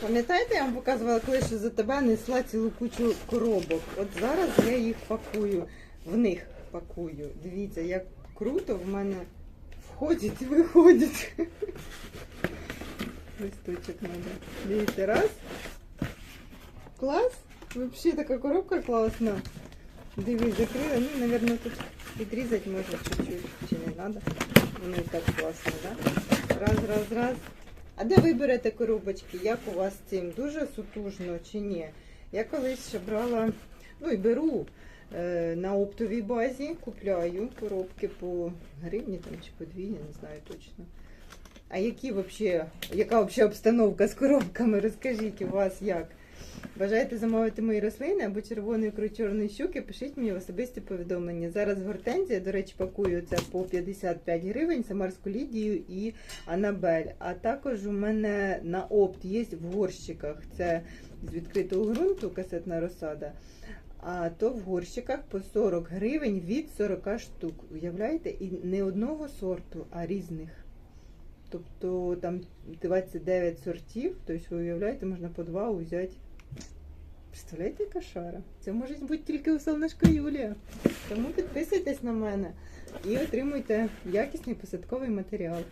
Пам'ятаєте, я вам показувала, коли що за тебе несла цілу кучу коробок. От зараз я їх пакую, в них пакую. Дивіться, як круто в мене входять і виходять. Листочок треба. Дивіться, раз. Клас. Взагалі така коробка класна. Дивись, закрила. Ну, напевно, тут підрізати можна чуть-чуть, чи не треба. Воно так класно, так? Да? Раз, раз, раз. А де ви берете коробочки? Як у вас цим? Дуже сутужно чи ні? Я колись ще брала, ну і беру е, на оптовій базі, купляю коробки по гривні там, чи по дві, я не знаю точно. А які вообще, яка взагалі обстановка з коробками? Розкажіть, у вас як? Бажаєте замовити мої рослини або червоної ікру чорної щуки, пишіть мені в особисті повідомлення. Зараз гортензія, до речі, пакую це по 55 гривень, Самарську Лідію і Анабель. А також у мене на опт є в горщиках. Це з відкритого ґрунту касетна розсада. А то в горщиках по 40 гривень від 40 штук. Уявляєте? І не одного сорту, а різних. Тобто там 29 сортів, тобто ви уявляєте, можна по два взяти. Представляєте, яка шара? Це може бути тільки у Солнышко Юлія. Тому підписуйтесь на мене і отримуйте якісний посадковий матеріал.